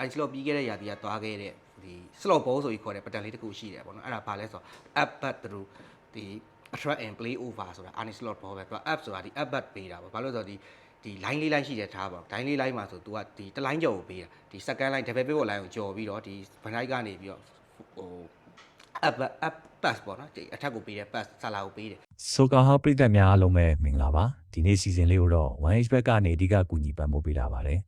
အာရီစလော့ပြီးခဲ့တဲ့ရာသီကသွားခဲ့တဲ့ဒီ slot ball ဆိုပြီးခေါ်တဲ့ pattern လေးတစ်ခုရှိတယ်ပေါ့နော်အဲ့ဒါဘာလဲဆိုတော့ up but through ဒီ attract and play over ဆိုတာ Arnie slot ball ပဲသူက up ဆိုတာဒီ up but ပေးတာပေါ့ဘာလို့လဲဆိုတော့ဒီဒီ line လေး line ရှိတယ်ထားပါဒိုင်းလေး line မှာဆို तू ကဒီတစ် line ကြော်ကိုပေးတာဒီ second line double pivot line ကိုကြော်ပြီးတော့ဒီ van dijk ကနေပြီးတော့ဟို up up pass ပေါ့နော်ဒီအထက်ကိုပေးတယ် pass ဆာလာကိုပေးတယ်ဆိုကာဟောပရိသတ်များအားလုံးပဲမင်္ဂလာပါဒီနေ့စီစဉ်လေးကိုတော့ 1H back ကနေအဓိကကူညီပံ့ပိုးပေးတာပါတယ်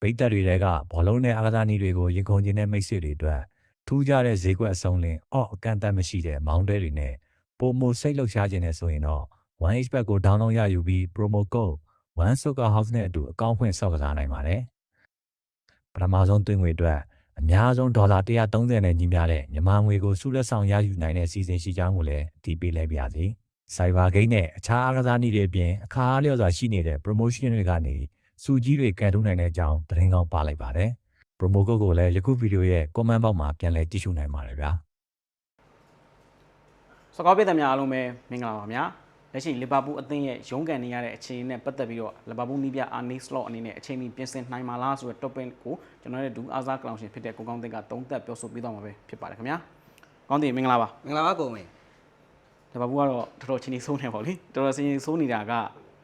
ပရိသတ်တွေတဲကဘောလုံးနဲ့အားကစားနည်းတွေကိုရင်ခုန်ခြင်းနဲ့မိတ်ဆွေတွေအတွက်ထူးခြားတဲ့ဈေးကွက်အစုံလင်အော့အကန့်အသတ်မရှိတဲ့မောင်းတဲတွေနဲ့ပုံမစိတ်လှုပ်ရှားခြင်းနဲ့ဆိုရင်တော့ 1H back ကို download ရယူပြီး promo code 1 Soccer House နဲ့အတူအကောင့်ဖွင့်ဆောက်ကစားနိုင်ပါတယ်ပထမဆုံးသွင်းငွေအတွက်အများဆုံးဒေါ်လာ130နဲ့ညီမျှတဲ့မြန်မာငွေကိုစုလက်ဆောင်ရယူနိုင်တဲ့စီစဉ်ရှိကြောင်းကိုလည်းဒီပေးလိုက်ပါရစေ။ Cyber Game နဲ့အခြားအားကစားနည်းတွေအပြင်အခါအားလျော်စွာရှိနေတဲ့ promotion တွေကနေ စုကြီးတွေကန်ထုတ်နိုင်တဲ့အကြောင်းသတင်းကောင်းပါလိုက်ပါတယ်။ promo code ကိုလည်းယခုဗီဒီယိုရဲ့ comment box မှာပြန်လည်ကြည့်ရှုနိုင်ပါတယ်ဗျာစကောပြည်သူများအားလုံးပဲမင်္ဂလာပါဗျာလက်ရှိလီဗာပူးအသင်းရဲ့ရုန်းကန်နေရတဲ့အခြေအနေနဲ့ပတ်သက်ပြီးတော့လီဗာပူးနီးပြအာနီစလော့အနေနဲ့အချိန်မီပြင်ဆင်နိုင်မှာလားဆိုတဲ့ topic ကိုကျွန်တော်ရဲ့ဒူအားစားကလောင်ရှင်ဖြစ်တဲ့ကိုကောင်းသိန်းကသုံးသပ်ပြောဆိုပေးသွားမှာပဲဖြစ်ပါတယ်ခင်ဗျာကောင်းသိန်းမင်္ဂလာပါမင်္ဂလာပါကုန်မယ်လီဗာပူးကတော့တော်တော်ချင်းနေဆိုးနေပါလိတော်တော်ချင်းနေဆိုးနေတာက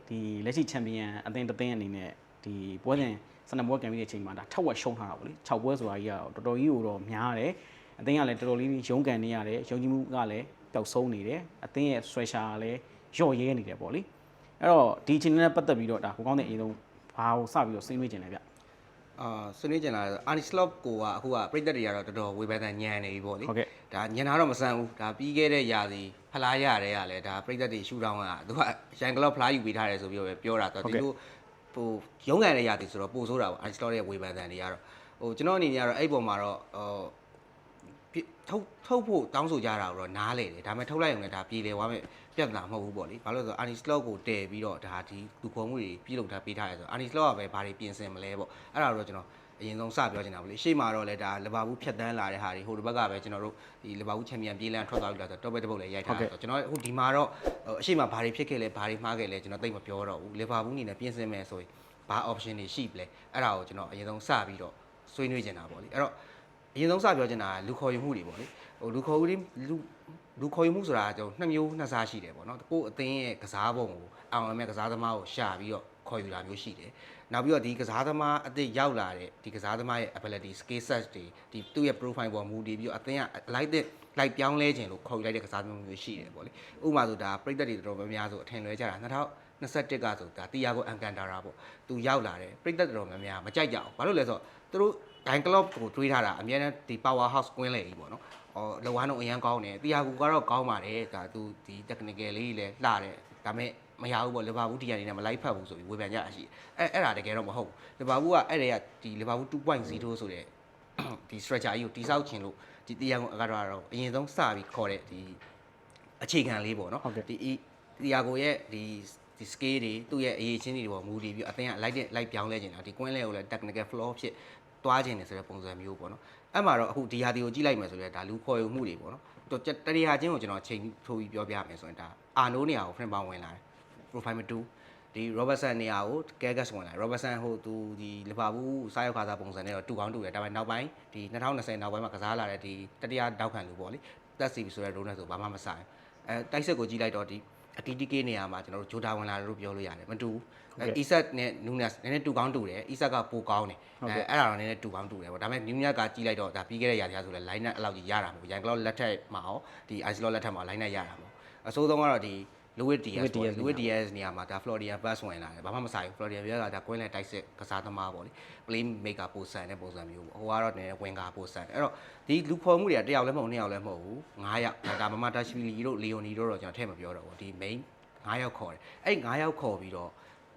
ဒီလက်ရှိချန်ပီယံအသင်းတစ်သင်းအနေနဲ့ ဒီပွဲစဉ်စနပွဲကံပြီးတဲ့အချိန်မှာဒါထက်ဝက်ရှုံးထားတာပေါ့လေ6ပွဲဆိုတာကြီးကတော့တော်တော်ကြီးကိုတော့များတယ်အသင်းကလည်းတော်တော်လေးရုန်းကန်နေရတယ်ရုံကြည်မှုကလည်းပျောက်ဆုံးနေတယ်အသင်းရဲ့ pressure ကလည်းလျော့ရဲနေတယ်ပေါ့လေအဲ့တော့ဒီအချိန်နဲ့ပတ်သက်ပြီးတော့ဒါကိုကောင်းတဲ့အရင်ဆုံးဘာကိုစပြီးတော့စဉ်းနွေးကျင်လဲဗျအာဆွေးနွေးကြလာအာနီစလော့ကိုကအခုကပြိသက်တွေကတော့တော်တော်ဝေဖန်တဲ့ညံနေပြီပေါ့လေဟုတ်ကဲ့ဒါညံတာတော့မဆန်းဘူးဒါပြီးခဲ့တဲ့ຢာစီဖလားရတဲ့ကလည်းဒါပြိသက်တွေရှူတောင်းကသူကရန်ကလော့ဖလားယူပေးထားတယ်ဆိုပြီးတော့ပဲပြောတာဆိုတော့ဒီလို ဟိုရုံးကန်တဲ့ຢာစီဆိုတော့ပို့ဆိုးတာပေါ့အာနီစလော့ရဲ့ဝေဖန်တဲ့တွေကတော့ဟိုကျွန်တော်အနေနဲ့ကတော့အဲ့ပုံမှာတော့ဟိုထုတ်ထုတ်ဖို့တောင်းဆိုကြတာကိုတော့နားလေတယ်ဒါပေမဲ့ထုတ်လိုက်ရုံနဲ့ဒါပြည်လေသွားမယ်ပြဿနာမဟုတ်ဘူးပေါ့လေဘာလို့လဲဆိုတော့ Arnie Slot ကိုတည်ပြီးတော့ဒါဒီလူခေါ်မှုတွေပြုလုပ်ထားပေးထားရဲဆိုတော့ Arnie Slot ကပဲဘာတွေပြင်ဆင်မလဲပေါ့အဲ့ဒါတော့ကျွန်တော် အရင်ဆုံးစပြောချင်တာပေါ့လေရှေ့မှာတော့လေဒါလီဗာပူးဖြတ်တန်းလာတဲ့ဟာတွေဟိုတစ်ဘက်ကပဲကျွန်တော်တို့ဒီလီဗာပူးချန်ပီယံပြေးလန်းထွက်သွားပြီလားဆိုတော့ top တစ်ပုတ်လည်းရိုက်ထားတာဆိုတော့ကျွန်တော်အခုဒီမှာတော့အရှိမဘာတွေဖြစ်ခဲ့လဲဘာတွေမှားခဲ့လဲကျွန်တော်သိမပြောတော့ဘူးလီဗာပူးအနေနဲ့ပြင်ဆင်မယ်ဆိုရင်ဘာ option တွေရှိပလဲအဲ့ဒါကိုကျွန်တော်အရင်ဆုံးစပြီးတော့ဆွေးနွေးချင်တာပေါ့လေအဲ့တော့အရင်ဆုံးစပြောချင်တာကလူခေါ်ယူမှုတွေပေါ့လေဟိုလူခေါ်ယူတွေလူလူခေါ်ယူမှုဆိုတာကျွန်တော်နှစ်မျိုးနှစ်စားရှိတယ်ပေါ့နော်ကိုယ့်အသင်းရဲ့ကစားပုံကိုအောင်အမဲ့ကစားသမားကိုရှာပြီးတော့ခေါ်ယူတာမျိုးရှိတယ် နောက်ပြီးတော့ဒီကစားသမားအသစ်ရောက်လာတဲ့ဒီကစားသမားရဲ့ ability skill set တွေဒီသူ့ရဲ့ profile ပေါ်မူတည်ပြီးတော့အသင်းက like တဲ့ like ပြောင်းလဲခြင်းလို့ခေါ်ယူလိုက်တဲ့ကစားသမားမျိုးရှိတယ်ပေါ့လေဥပမာဆိုဒါပြိတ္တတွေတော်တော်များများဆိုအထင်လွဲကြတာ2021ကဆိုဒါတီယာကိုအန်ကန်တာရာပေါ့သူရောက်လာတယ်ပြိတ္တတော်တော်များများမကြိုက်ကြအောင်ဘာလို့လဲဆိုတော့သူတို့ဒိုင်ကလော့ကိုတွေးထားတာအများနဲ့ဒီ power house ကွင်းလေကြီးပေါ့နော်။အော်လောဝမ်းတော့အရန်ကောင်းတယ်။တီယာကူကတော့ကောင်းပါတယ်။ဒါသူဒီ technical လေးကြီးလည်းလှတယ်။ဒါပေမဲ့ မရဘူးပေါ့လီဗာပူးတီယာနေနဲ့မလိုက်ဖက်ဘူးဆိုပြီးဝေဖန်ကြရရှိ။အဲအဲ့ဒါတကယ်တော့မဟုတ်ဘူး။လီဗာပူးကအဲ့တွေကဒီလီဗာပူး2.0ဆိုတဲ့ဒီ structure ကြီးကိုတိစောက်ခြင်းလို့ဒီတီယာကိုကတော့အရင်ဆုံးစပြီးခေါ်တဲ့ဒီအခြေခံလေးပေါ့နော်ဟုတ်ကဲ့ဒီတီယာကိုရဲ့ဒီဒီ scale တွေသူ့ရဲ့အရေးချင်းတွေပေါ်မူတည်ပြီးအသင်းက light တဲ့ light ပြောင်းလဲခြင်းတာဒီ queen လဲကိုလည်း technical flaw ဖြစ်သွားခြင်းနေဆိုတဲ့ပုံစံမျိုးပေါ့နော်အဲ့မှာတော့အခုဒီဟာဒီကိုကြည့်လိုက်မယ်ဆိုရင်ဒါလူခေါ်ယူမှုတွေပေါ့နော်တော့တတိယချင်းကိုကျွန်တော်ချိန်ထိုးပြီးပြောပြမယ်ဆိုရင်ဒါအာနိုးနေရာကို frame ပေါင်းဝင်လာတယ် profile မတူဒီ Robertson နေရာကို Gagas ဝင်လာ Robertson ဟိုသူဒီလီဗာပူးစားရောက်ခါစားပုံစံနဲ့တော့တူကောင်းတူတယ်ဒါပေမဲ့နောက်ပိုင်းဒီ2020နောက်ပိုင်းမှာကစားလာတဲ့ဒီတတိယတောက်ခံလူပေါ့လေတက်စီဆိုတဲ့ role နဲ့ဆိုဘာမှမဆိုင်အဲတိုက်စစ်ကိုကြည့်လိုက်တော့ဒီအတီတီကေနေရာမှာကျွန်တော်တို့ဂျိုဒါဝင်လာလို့ပြောလို့ရတယ်မတူဘူးအဲအီဆက်နဲ့နူနက်နည်းနည်းတူကောင်းတူတယ်အီဆက်ကပိုကောင်းတယ်အဲအဲ့ဒါတော့နည်းနည်းတူကောင်းတူတယ်ပေါ့ဒါပေမဲ့နူနက်ကကြည့်လိုက်တော့ဒါပြီးခဲ့တဲ့ရာသီကဆိုလဲ line နဲ့အဲ့လောက်ကြီးရတာမဟုတ်ရန်ကလော့လက်ထက်မှာရောဒီ ice lock လက်ထက်မှာ line နဲ့ရတာမဟုတ်အဆိုးဆုံးကတော့ဒီ Louis Diaz ပေါ့ Louis Diaz နေရာမှာဒါ Florian Bass ဝင်လာတယ်ဘာမှမဆိုင်ဘူး Florian Bass ကဒါ Queen နဲ့တိုက်စစ်ကစားသမားပေါ့လေ play maker ပိုဆန်တဲ့ပုံစံမျိုးပေါ့ဟိုကတော့နည်းနည်း winger ပိုဆန်တယ်အဲ့တော့ဒီလူခေါ်မှုတွေကတယောက်လည်းမဟုတ်နှစ်ယောက်လည်းမဟုတ်ဘူး9ယောက်ဒါမမတာရှိလီတို့လီယိုနီတို့တော့ကျွန်တော်ထည့်မပြောတော့ဘူးဒီ main 9ယောက်ခေါ်တယ်အဲ့9ယောက်ခေါ်ပြီးတော့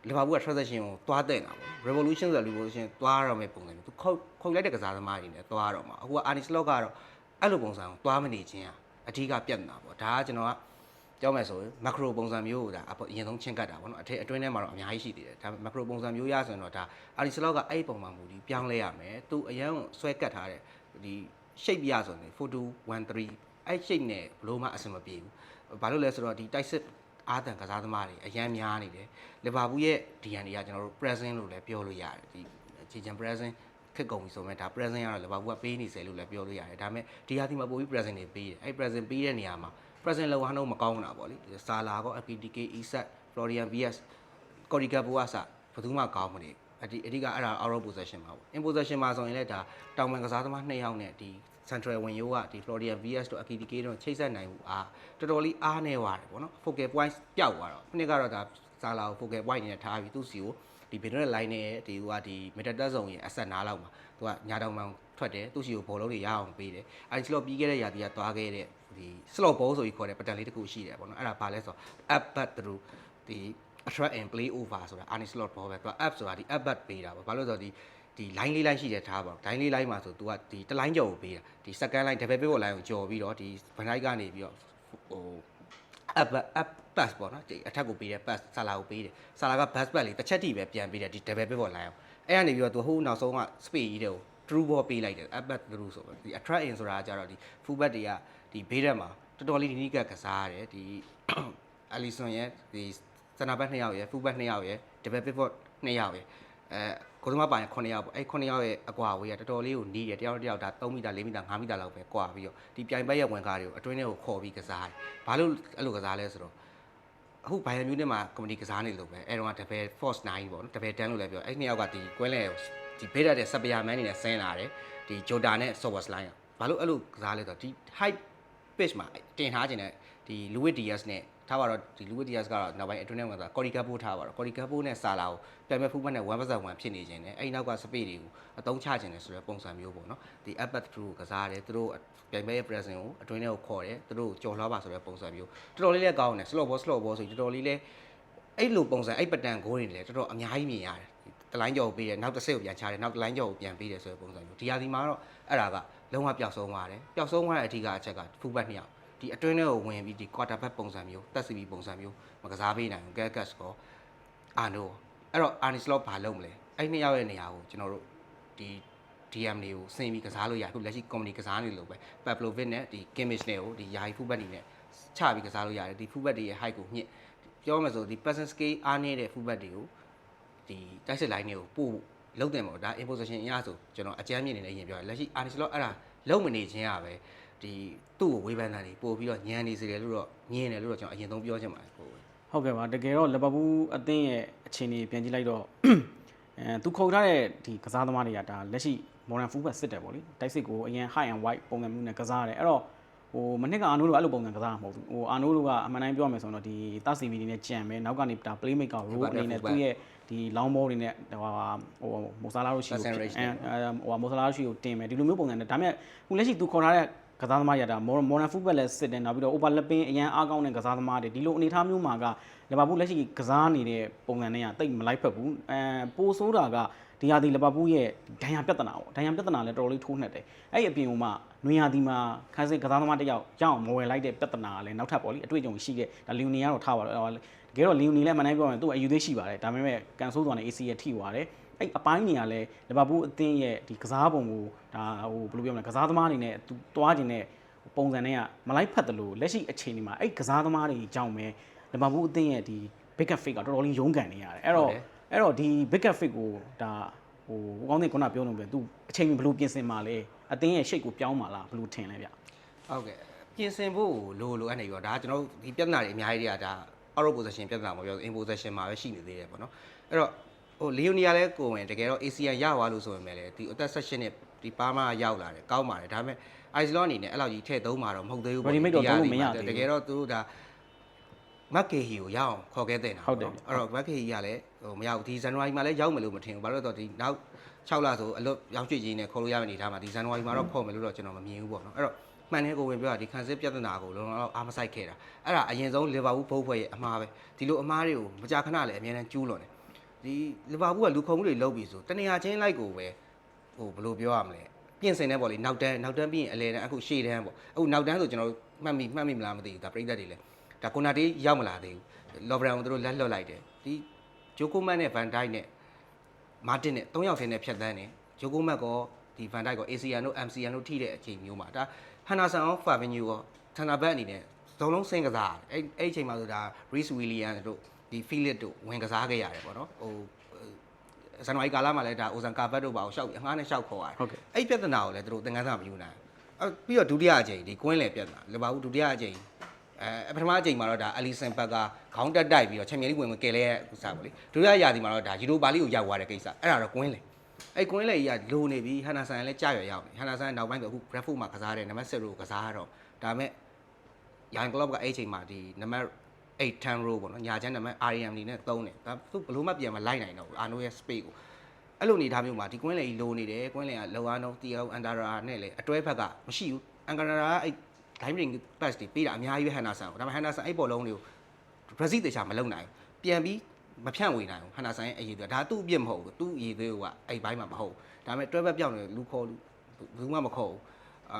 လီဗာပူးက transaction ကိုသွားတဲ့တာပေါ့ revolution ဆိုတဲ့ revolution သွားရမယ့်ပုံစံမျိုးသူခုတ်ခုတ်လိုက်တဲ့ကစားသမားတွေနဲ့သွားတော့မှာအခုက Arne Slot ကတော့အဲ့လိုပုံစံကိုသွားမနေခြင်းอ่ะအဓိကပြတ်နေတာပေါ့ဒါကကျွန်တော်က ကြောက်မယ်ဆိုရင်မက်ခရိုပုံစံမျိုးကိုဒါအရင်ဆုံးချင်းကတ်တာပေါ့နော်အထက်အတွင်းထဲမှာတော့အများကြီးရှိသေးတယ်ဒါမက်ခရိုပုံစံမျိုးရဆိုရင်တော့ဒါအာရီစလော့ကအဲ့ဒီပုံမှန်မူဒီပြောင်းလဲရမယ်သူအရင်ဆွဲကတ်ထားတဲ့ဒီ shape ရဆိုရင်4213အဲ့ shape နဲ့ဘလို့မှအဆင်မပြေဘူးဘာလို့လဲဆိုတော့ဒီတိုက်စစ်အာတန်ကစားသမားတွေအရန်များနေတယ်လီဗာပူးရဲ့ DNA ကကျွန်တော်တို့ present လို့လည်းပြောလို့ရတယ်ဒီချီချန် present ခက်ကုန်ပြီဆိုမဲ့ဒါ present ကတော့လီဗာပူးကပေးနေစေလို့လည်းပြောလို့ရတယ်ဒါပေမဲ့ဒီဟာဒီမှာပို့ပြီး present တွေပေးတယ်အဲ့ present ပေးတဲ့နေရာမှာ present လောက်ဟန်းတော့မကောင်းတာပေါ့လေဆာလာကော FPTK Isak Florian Vias ကော်ရီကဘူကစဘယ်သူမှကောင်းမနေအဒီအဓိကအဲ့ဒါ out of possession မှာပေါ့ in possession မှာဆိုရင်လည်းဒါတောင်ပန်ကစားသမား2ယောက်နဲ့ဒီ central ဝင်ရိုးကဒီ Florian Vias တို့ AKTK တို့ချိတ်ဆက်နိုင်မှုအားတော်တော်လေးအားနေသွားတယ်ပေါ့နော် focal point ပျောက်သွားတော့ခုနှစ်ကတော့ဒါဇာလာကို focal point နဲ့ထားပြီးသူ့စီကိုဒီဘင်တဲ့ line နဲ့ဒီဟိုကဒီ meter တက်ဆောင်ရင်အဆက်နားလောက်မှာသူကညာတောင်မှန်ထွက်တယ်သူ့စီကိုဘောလုံးတွေရအောင်ပေးတယ်အဲဒီချလော့ပြီးခဲ့တဲ့ရာသီကသွားခဲ့တဲ့ ဒီ slot ball ဆိုပြီးခေါ်တဲ့ပတန်လေးတစ်ခုရှိတယ်ပေါ့နော်အဲ့ဒါဘာလဲဆိုတော့ up back through ဒီ attract and play over ဆိုတာ Arnie slot ball ပဲသူက up ဆိုတာဒီ up back ပေးတာပေါ့ဘာလို့လဲဆိုတော့ဒီဒီ line လေး line ရှိတယ်ထားပါတော့ line လေး line မှာဆို तू ကဒီတစ် line ကြော်ကိုပေးတာဒီ second line double pivot line ကိုကြော်ပြီးတော့ဒီဘန်ဒိုက်ကနေပြီးတော့ဟို up up pass ပေါ့နော်ဒီအထက်ကိုပေးတယ် pass ဆာလာကိုပေးတယ်ဆာလာက pass back လေးတစ်ချက်ထိပဲပြန်ပေးတယ်ဒီ double pivot line အောင်အဲ့ကနေပြီးတော့ तू ဟိုနောက်ဆုံးက speed ကြီးတဲ့ကို true ball ပေးလိုက်တယ် up back through ဆိုတော့ဒီ attract in ဆိုတာကကြတော့ဒီ full back တွေက ဒီဘေးတက်မှာတော်တော်လေးဒီနီးကပ်ကစားရတယ်ဒီ Allison ရဲ့ဒီစနာဘက်2ယောက်ရယ် full back 2ယောက်ရယ် double pivot 2ယောက်ရယ်အဲကိုသမားပိုင်း9ယောက်ပေါ့အဲ့9ယောက်ရဲ့အကွာဝေးကတော်တော်လေးကိုနီးတယ်တယောက်တစ်ယောက်ဒါ3မီတာ4မီတာ5မီတာလောက်ပဲကွာပြီးတော့ဒီပြိုင်ဘက်ရဲ့ဝင်ကားတွေကိုအတွင်းထဲကိုခေါ်ပြီးကစားတယ်ဘာလို့အဲ့လိုကစားလဲဆိုတော့အခုဘိုင်ယန်မြူးနစ်မှာကွန်မတီကစားနေလို့ပဲအဲ့တော့တပယ် force 9ပေါ့နော်တပယ်10လို့လည်းပြောအဲ့နှစ်ယောက်ကဒီကွဲလဲဒီဘေးရတဲ့စပီယာမန်နေနဲ့ဆင်းလာတယ်ဒီဂျိုတာနဲ့ software line ဘာလို့အဲ့လိုကစားလဲဆိုတော့ဒီ height pitch မှာတင်ထားခြင်းနဲ့ဒီ Luis Diaz နဲ့ထားပါတော့ဒီ Luis Diaz ကတော့နောက်ပိုင်းအတွင်းထဲမှာကော်ရီကပ်ပိုးထားပါတော့ကော်ရီကပ်ပိုးနဲ့ဆာလာကိုပြန်မဲ့ဖူးဘက်နဲ့1 vs 1ဖြစ်နေခြင်းနဲ့အဲ့ဒီနောက်ကစပေတွေကိုအတုံးချခြင်းနဲ့ဆိုတဲ့ပုံစံမျိုးပေါ့နော်ဒီ app through ကစားတယ်သူတို့ပြန်မဲ့ရဲ့ present ကိုအတွင်းထဲကိုခေါ်တယ်သူတို့ကြော်လှပါဆိုတဲ့ပုံစံမျိုးတော်တော်လေးလည်းကောင်းတယ် slow ball slow ball ဆိုတော်တော်လေးလည်းအဲ့လိုပုံစံအဲ့ပတန်ဂိုးတွေလည်းတော်တော်အများကြီးမြင်ရတယ်တလိုင်းကြော်ကိုပေးတယ်နောက်တစ်ဆစ်ကိုပြန်ချတယ်နောက်တလိုင်းကြော်ကိုပြန်ပေးတယ်ဆိုတဲ့ပုံစံမျိုးဒီဟာဒီမှာတော့အဲ့ဒါက လုံးဝပျောက်ဆုံးသွားတယ်ပျောက်ဆုံးသွားတဲ့အထူးကအချက်က full back နှစ်ယောက်ဒီအတွင်းထဲကိုဝင်ပြီးဒီ quarter back ပုံစံမျိုးတက်စီဘီပုံစံမျိုးမကစားပေးနိုင်ဘူး get gas ကောအာနိုအဲ့တော့ Arnie Slot ဘာလုပ်မလဲအဲ့နှစ်ယောက်ရဲ့နေရာကိုကျွန်တော်တို့ဒီ DM တွေကိုစင်ပြီးကစားလို့ရအခုလက်ရှိ company ကစားနေလို့ပဲ Pavlovic နဲ့ဒီ Kimmich နဲ့ကိုဒီ Yahi fullback တွေနဲ့ချပြီးကစားလို့ရတယ်ဒီ fullback တွေရဲ့ height ကိုညှစ်ပြောမှဆိုဒီ passing scale အားနေတဲ့ fullback တွေကိုဒီတိုက်စစ် line တွေကိုပို့ လုံးတယ်ပေါ့ဒါ imposition အရဆိုကျွန်တော်အကြမ်းမြင့်နေနေရင်ပြောတယ်လက်ရှိ Arnie Slot အဲ့ဒါလုံးမနေခြင်းရပဲဒီသူ့ကိုဝေဖန်တာတွေပို့ပြီးတော့ညံနေစေတယ်လို့တော့ညင်းတယ်လို့တော့ကျွန်တော်အရင်ဆုံးပြောချင်ပါတယ်ကိုယ်ဟုတ်ကဲ့ပါတကယ်တော့လီဗာပူးအသင်းရဲ့အခြေအနေပြန်ကြည့်လိုက်တော့အဲသူခုတ်ထားတဲ့ဒီကစားသမားတွေကဒါလက်ရှိ modern fullback စစ်တယ်ပေါ့လေတိုက်စစ်ကိုအရင် high and wide ပုံစံမျိုးနဲ့ကစားရတယ်အဲ့တော့ဟိုမနစ်ကအာနိုးတို့အဲ့လိုပုံစံကစားမှာမဟုတ်ဘူးဟိုအာနိုးတို့ကအမှန်တိုင်းပြောရမယ်ဆိုတော့ဒီတာစီဗီတွေနဲ့ကြံပဲနောက်ကနေဒါ play maker role အနေနဲ့သူ့ရဲ့ ဒီ long ball တွေနဲ့ဟိုဟိုမိုဆာလာတို့ရှိကိုအဲဟိုမိုဆာလာတို့ရှိကိုတင်မယ်ဒီလိုမျိုးပုံစံနဲ့ဒါပေမဲ့ခုလက်ရှိသူခေါ်ထားတဲ့ကစားသမားရတာ modern football လည်းစစ်တယ်နောက်ပြီးတော့ overlapping အရန်အားကောင်းတဲ့ကစားသမားတွေဒီလိုအနေအထားမျိုးမှာကလီဗာပူးလက်ရှိကစားနေတဲ့ပုံစံနဲ့ကတိတ်မလိုက်ဖက်ဘူးအဲပိုဆိုးတာကဒီဟာဒီလီဗာပူးရဲ့ဒဏ်ရာပြဿနာပေါ့ဒဏ်ရာပြဿနာလည်းတော်တော်လေးထိုးနှက်တယ်အဲ့ဒီအပြင်ကမှနွေရာသီမှာခန်းစစ်ကစားသမားတစ်ယောက်ရအောင်မဝယ်လိုက်တဲ့ပြဿနာကလည်းနောက်ထပ်ပေါ့လေအတွေ့အကြုံရှိတဲ့ဒါလီယိုနီကတော့ထားပါတော့ တကယ်တော့လီယိုနီလည်းမနိုင်ပြောရင်သူ့အယူသေးရှိပါတယ်ဒါပေမဲ့ကန်ဆိုးသွားတဲ့ AC ရဲ့ထိသွားတယ်အဲ့အပိုင်းနေရလဲလီဗာပူးအသင်းရဲ့ဒီကစားပုံကိုဒါဟိုဘယ်လိုပြောမလဲကစားသမားအနေနဲ့သူသွားခြင်းနဲ့ပုံစံတွေကမလိုက်ဖက်တယ်လို့လက်ရှိအခြေအနေမှာအဲ့ကစားသမားတွေကြောင့်ပဲလီဗာပူးအသင်းရဲ့ဒီ big up fake ကတော်တော်လေးရုန်းကန်နေရတယ်အဲ့တော့အဲ့တော့ဒီ big up fake ကိုဒါဟိုဟိုကောင်းတဲ့ခုနပြောလို့ပဲသူအချိန်ဘယ်လိုပြင်ဆင်မှာလဲအသင်းရဲ့ shape ကိုပြောင်းမှာလားဘယ်လိုထင်လဲဗျဟုတ်ကဲ့ပြင်ဆင်ဖို့လိုလိုအဲ့နေပြီးတော့ဒါကျွန်တော်တို့ဒီပြဿနာတွေအများကြီးတွေကဒါ out of position ပြဿနာမပြော in position မှာပဲရှိနေသေးတယ်ပေါ့နော်အဲ့တော့ဟိုလီယိုနီယာလည်းကိုဝင်တကယ်တော့ ACN ရသွားလို့ဆိုပေမဲ့လေဒီအသက် section နဲ့ဒီပါမရောက်လာတယ်ကောင်းပါတယ်ဒါပေမဲ့ Iceland အနေနဲ့အဲ့လောက်ကြီးထည့်သုံးမှာတော့မဟုတ်သေးဘူး Ready made တော့သုံးလို့မရသေးဘူးတကယ်တော့သူတို့ဒါမက်ကေဟီကိုရအောင်ခေါ်ခဲ့တဲ့နာဟုတ်တယ်အဲ့တော့မက်ကေဟီကလည်းဟိုမရောက်ဘူးဒီဇန်နဝါရီမှာလည်းရောက်မယ်လို့မထင်ဘူးဘာလို့လဲဆိုတော့ဒီနောက်6လဆိုအလွတ်ရောက်ရွှေ့ကြီးနဲ့ခေါ်လို့ရမယ့်အနေထားမှာဒီဇန်နဝါရီမှာတော့ခေါ်မယ်လို့တော့ကျွန်တော်မမြင်ဘူးပေါ့နော်အဲ့တော့ မှန်တယ်ကိုဝင်ပြောတာဒီခံစစ်ပြဿနာကိုလုံးလုံးအားမဆိုင်ခဲ့တာအဲ့ဒါအရင်ဆုံးလီဗာပူးဘုတ်ဖွဲ့ရဲ့အမှားပဲဒီလိုအမှားတွေကိုမကြာခဏလည်းအများနဲ့ကျူးလွန်တယ်ဒီလီဗာပူးကလူခုံမှုတွေလုပ်ပြီးဆိုတနေရာချင်းလိုက်ကိုပဲဟိုဘယ်လိုပြောရမလဲပြင်ဆင်နေပေါ့လေနောက်တန်းနောက်တန်းပြီးရင်အလဲတန်းအခုရှေ့တန်းပေါ့အခုနောက်တန်းဆိုကျွန်တော်တို့မှတ်မိမှတ်မိမလားမသိဘူးဒါပြိသက်တွေလည်းဒါကိုနာတေးရောက်မလာသေးဘူးလော်ဘရန်ကိုတို့လက်လွတ်လိုက်တယ်ဒီဂျိုကိုမတ်နဲ့ဗန်ဒိုက်နဲ့မာတင်နဲ့၃ယောက်ထဲနဲ့ဖြတ်တန်းတယ်ဂျိုကိုမတ်ကောဒီဗန်ဒိုက်ကော ACN တို့ MCN တို့ထိတဲ့အချိန်မျိုးမှာဒါ ဟန်နာဆန်အောင်ဖာဗင်ယူကောထန်နာဘက်အနေနဲ့ဇုံလုံးစင်ကစားတယ်အဲ့အဲ့အချိန်မှာဆိုဒါ Reece Williams တို့ဒီ Philip တို့ဝင်ကစားခဲ့ရတယ်ပေါ့နော်ဟိုဇန်နဝါရီကာလမှာလည်းဒါအိုဇန်ကာဘတ်တို့ပါအောင်ရှောက်ပြီးအငှားနဲ့ရှောက်ခေါ်ရတယ်ဟုတ်ကဲ့အဲ့ပြဿနာကိုလည်းသူတို့သင်ခန်းစာမယူနိုင်ဘူးအဲ့ပြီးတော့ဒုတိယအကြိမ်ဒီကွင်းလေပြဿနာလီဗာပူးဒုတိယအကြိမ်အဲပထမအကြိမ်မှာတော့ဒါအလီဆန်ဘတ်ကခေါင်းတက်တိုက်ပြီးတော့ချန်ပီယံလိဝင်ဝင်ကယ်လဲတဲ့ဥစ္စာပေါ့လေဒုတိယရာသီမှာတော့ဒါယူရိုပါလိကိုရောက်သွားတဲ့ကိစ္စအဲ့ဒါတော့ကွင်းလေ အဲ့ကွင်းလေကြီးကလိုနေပြီဟန်နာဆန်ကလည်းကြာရွယ်ရောက်နေဟန်နာဆန်နောက်ပိုင်းဆိုအခု Bradford မှာကစားတဲ့နံပါတ်7ကိုကစားရတော့ဒါမဲ့ရိုင်ကလော့ကအဲ့အချိန်မှာဒီနံပါတ်8 10 row ပေါ့နော်ညာချမ်းနံပါတ် RM နေနဲ့သုံးတယ်ဒါသူဘလို့မှပြန်မလိုက်နိုင်တော့ဘူးအာနိုရဲ့ space ကိုအဲ့လိုအနေထားမျိုးမှာဒီကွင်းလေကြီးလိုနေတယ်ကွင်းလေကလောအားလုံးတီအောင်အန်ဒါရာနဲ့လေအတွဲဖက်ကမရှိဘူးအန်ကာရာကအဲ့ line ring pass တွေပေးတာအများကြီးပဲဟန်နာဆန်ကိုဒါပေမဲ့ဟန်နာဆန်အဲ့ဘောလုံးတွေကို Brazil တေချာမလုံနိုင်ဘူးပြန်ပြီး မဖြန့်ဝေနိုင်ဘူးဟန်နာဆန်ရဲ့အရေးတွေဒါသူ့အပြစ်မဟုတ်ဘူးသူ့အရေးတွေကအဲ့ဘိုင်းမှာမဟုတ်ဘူးဒါပေမဲ့တွဲဘက်ပြောင်းနေလူခေါ်လူဘူးမှမခေါ်ဘူးအာ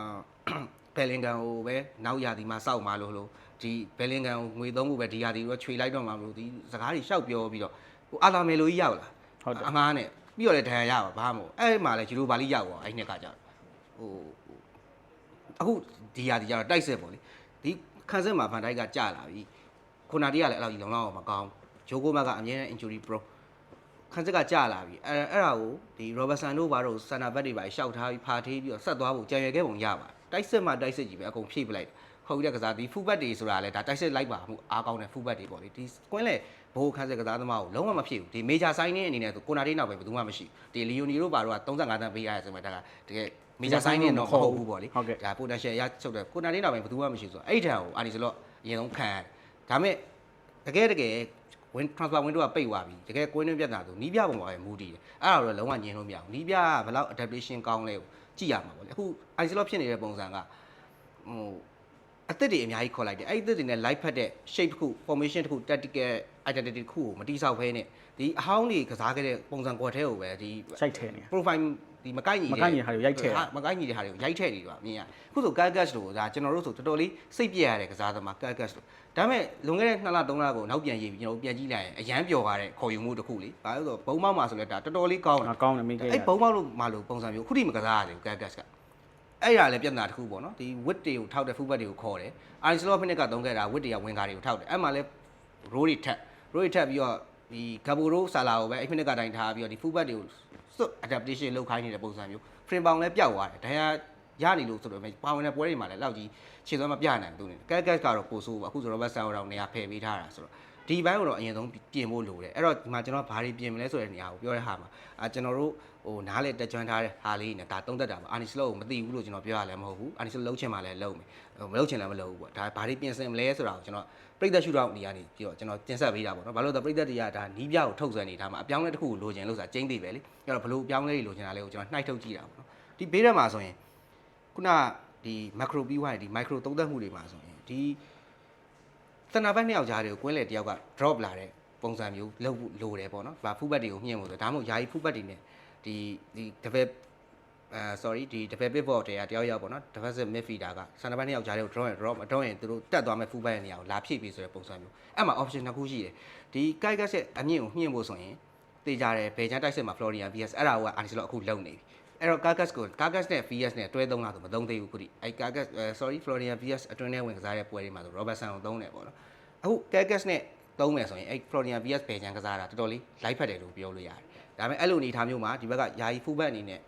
ဘယ်လင်ဂန်ကိုပဲနောက်ရာသီမှာစောက်มาလို့လို့ဒီဘယ်လင်ဂန်ကိုငွေသုံးဖို့ပဲဒီရာသီကိုခြွေလိုက်တော့မှာမလို့ဒီစကားတွေရှောက်ပြောပြီးတော့ဟိုအာလာမယ်လိုကြီးရောက်လာဟုတ်တယ်အငားနဲ့ပြီးတော့လည်းဒဏ်ရာရပါဘာမှမဟုတ်အဲ့မှာလည်းဂျီရိုဘာလီရောက်သွားအဲ့နှစ်ကကြာဟိုအခုဒီရာသီကျတော့တိုက်ဆက်ပေါ့လေဒီခန်းဆက်မှာဗန်ဒိုက်ကကြာလာပြီခုနာတီကလည်းအဲ့လိုကြီးလုံလောက်အောင်မကောင်း ဂျိုကိုမကအမြဲတမ်း injury pro ခန်းဆက်ကကြာလာပြီအဲ့အဲ့ဒါကိုဒီ Robertson တို့ဘာတို့ဆန်နာဘက်တွေပါရှောက်ထားပြီးဖာထေးပြီးတော့ဆက်သွားဖို့ကြံရွယ်ခဲ့ပုံရပါတယ်တိုက်စစ်မှတိုက်စစ်ကြီးပဲအကုန်ဖြည့်ပလိုက်ဟုတ်တဲ့ကစားဒီဖူဘက်တွေဆိုတာလည်းဒါတိုက်စစ်လိုက်ပါမှုအားကောင်းတဲ့ဖူဘက်တွေပေါ့လေဒီကွင်းလေဘိုးခန်းဆက်ကစားသမားကိုလုံးဝမဖြစ်ဘူးဒီ major sign နဲ့အနေနဲ့ဆိုကိုနာတေးနောက်ပဲဘယ်သူမှမရှိဘူးဒီလီယိုနီတို့ဘာတို့က35တန်းပေးရရဲဆိုမှဒါကတကယ် major sign နဲ့တော့မဟုတ်ဘူးပေါ့လေဟုတ်ကဲ့ဒါ potential ရချုပ်တယ်ကိုနာတေးနောက်ပဲဘယ်သူမှမရှိဘူးဆိုတော့အဲ့ဒီတန်းကိုအာဒီဆိုတော့အရင်ဆုံးခံရတယ်ဒါမဲ့တကယ်တကယ် win transfer window ကပိတ်သွားပြီတကယ်ကွင်းတွင်းပြတ်တာဆိုနီးပြပုံပါပဲမူတည်တယ်အဲ့ဒါတော့လုံးဝညင်လို့မရဘူးနီးပြကဘယ်လောက် adaptation ကောင်းလဲကိုကြည့်ရမှာပေါ့လေအခု ice lock ဖြစ်နေတဲ့ပုံစံကဟိုအသစ်တွေအများကြီးခေါ်လိုက်တယ်အဲ့ဒီအသစ်တွေနဲ့ live ဖတ်တဲ့ shape တစ်ခု formation တစ်ခု tactical identity တစ်ခုကိုမတိဆောက်ဖဲနဲ့ဒီအဟောင်းတွေကစားခဲ့တဲ့ပုံစံကွက်ထဲကိုပဲဒီစိုက်ထဲနေ profile ဒီမကိုက်ညီမကိုက်ညီတဲ့ဟာတွေကိုရိုက်ထည့်တာဟာမကိုက်ညီတဲ့ဟာတွေကိုရိုက်ထည့်နေတော့မြင်ရအခုဆို Calcus လို့ဒါကျွန်တော်တို့ဆိုတော်တော်လေးစိတ်ပြည့်ရတဲ့ကစားသမား Calcus လို့ဒါပေမဲ့လွန်ခဲ့တဲ့2လ3လကိုနောက်ပြန်ရေးပြီးကျွန်တော်တို့ပြန်ကြည့်လိုက်ရင်အရန်ပျော်ပါတဲ့ခေါ်ယူမှုတစ်ခုလေဘာလို့လဲဆိုတော့ဘုံမောက်မှာဆိုလဲဒါတော်တော်လေးကောင်းတယ်ငါကောင်းတယ်မိခဲ့ရအဲ့ဘုံမောက်လို့မလို့ပုံစံမျိုးခုထိမကစားရသေးဘူး Calcus ကအဲ့ရလည်းပြဿနာတစ်ခုပေါ့နော်ဒီ wit တွေကိုထောက်တဲ့ fullback တွေကိုခေါ်တယ် Iron Slot ဖိနစ်ကသုံးခဲ့တာ wit တွေကဝင်ကားတွေကိုထောက်တယ်အဲ့မှာလည်း row တွေထက် row တွေထက်ပြီးတော့ဒီဂဘူရိုဆာလာကိုပဲအဲ့ဖိနစ်ကတိုင်းထားပြီးတော့ဒီ fullback တွေကို စွတ် adaptation လုပ်ခိုင်းနေတဲ့ပုံစံမျိုး frame ပေါင်လည်းပျောက်သွားတယ်ဒဏ်ရာရနေလို့ဆိုတော့ပါဝင်တဲ့ပွဲတွေမှာလည်းလောက်ကြီးခြေစွမ်းမပြနိုင်ဘူးသူနေကက်ကက်ကတော့ပိုဆိုးပါအခုဆိုတော့ဘတ်ဆန်တော့နေရာဖယ်ပေးထားတာဆိုတော့ ဒီဘိုင်းကိုတော့အရင်ဆုံးပြင်ဖို့လိုတယ်အဲ့တော့ဒီမှာကျွန်တော်ဘာတွေပြင်မလဲဆိုတဲ့နေရာကိုပြောတဲ့ဟာမှာအာကျွန်တော်တို့ဟိုနားလေတက်ကြွထားတဲ့ဟာလေးနဲ့ဒါတုံးသက်တာပါအာနီစလောကိုမသိဘူးလို့ကျွန်တော်ပြောရလည်းမဟုတ်ဘူးအာနီစလောလုံးချင်မှလည်းလုံးမယ်ဟိုမလုံးချင်လည်းမလုံးဘူးပေါ့ဒါဘာတွေပြင်ဆင်မလဲဆိုတာကိုကျွန်တော်ပြိသက်ရှုထောင့်နေရာနေပြီးတော့ကျွန်တော်တင်ဆက်ပေးတာပေါ့နော်ဘာလို့လဲဆိုတော့ပြိသက်တွေကဒါနီးပြကိုထုတ်ဆွဲနေတာမှာအပြောင်းလဲတစ်ခုကိုလိုချင်လို့ဆိုတာကျင်းသေးပဲလေအဲ့တော့ဘလို့အပြောင်းလဲတွေလိုချင်တာလဲကိုကျွန်တော်နှိုက်ထုတ်ကြည့်တာပေါ့နော်ဒီဘေးထဲမှာဆိုရင်ခုနဒီ macro ပြီးွားရင်ဒီ micro သုံးသပ်မှုတွေမှာဆိုရင်ဒီ စနဘတ်နှစ်ယောက်ကြားတွေကိုကွင်းလေတယောက်က drop လာတဲ့ပုံစံမျိုးလုပ်ဖို့လိုတယ်ပေါ့နော်။ဗာဖူးဘတ်တွေကိုညှင့်ဖို့ဆိုဒါမှမဟုတ်ယာယီဖူးဘတ်တွေနဲ့ဒီဒီ develop အဲ sorry ဒီ develop pivot တွေကတယောက်ယောက်ပေါ့နော် defensive midfielder ကစနဘတ်နှစ်ယောက်ကြားတွေကို draw ရင် drop မ draw ရင်သူတို့တက်သွားမဲ့ဖူးဘတ်ရဲ့နေရာကိုလာဖြည့်ပြီးဆိုတဲ့ပုံစံမျိုး။အဲ့မှာ option နှစ်ခုရှိတယ်။ဒီကိုက်ကက်ဆက်အမြင့်ကိုညှင့်ဖို့ဆိုရင်တေးကြတယ်ဘယ်ချမ်းတိုက်စစ်မှာ Florian VS အဲ့ဒါက Arsenal အခုလုံနေပြီ။ အဲ့တော့ Carcass ကို Carcass နဲ့ VS နဲ့တွဲသုံးလားဆိုမသုံးသေးဘူးခုထိ။အဲ့ Carcass sorry Florian VS အတွင်းထဲဝင်ကစားတဲ့ပွဲတွေမှာဆို Robertson ကိုသုံးတယ်ပေါ့နော်။အခု Carcass နဲ့သုံးမယ်ဆိုရင်အဲ့ Florian VS ဘယ်ချမ်းကစားတာတော်တော်လေး live ဖက်တယ်လို့ပြောလို့ရတယ်။ဒါပေမဲ့အဲ့လိုအနေထားမျိုးမှာဒီဘက်ကယာယီ fullback အနေနဲ့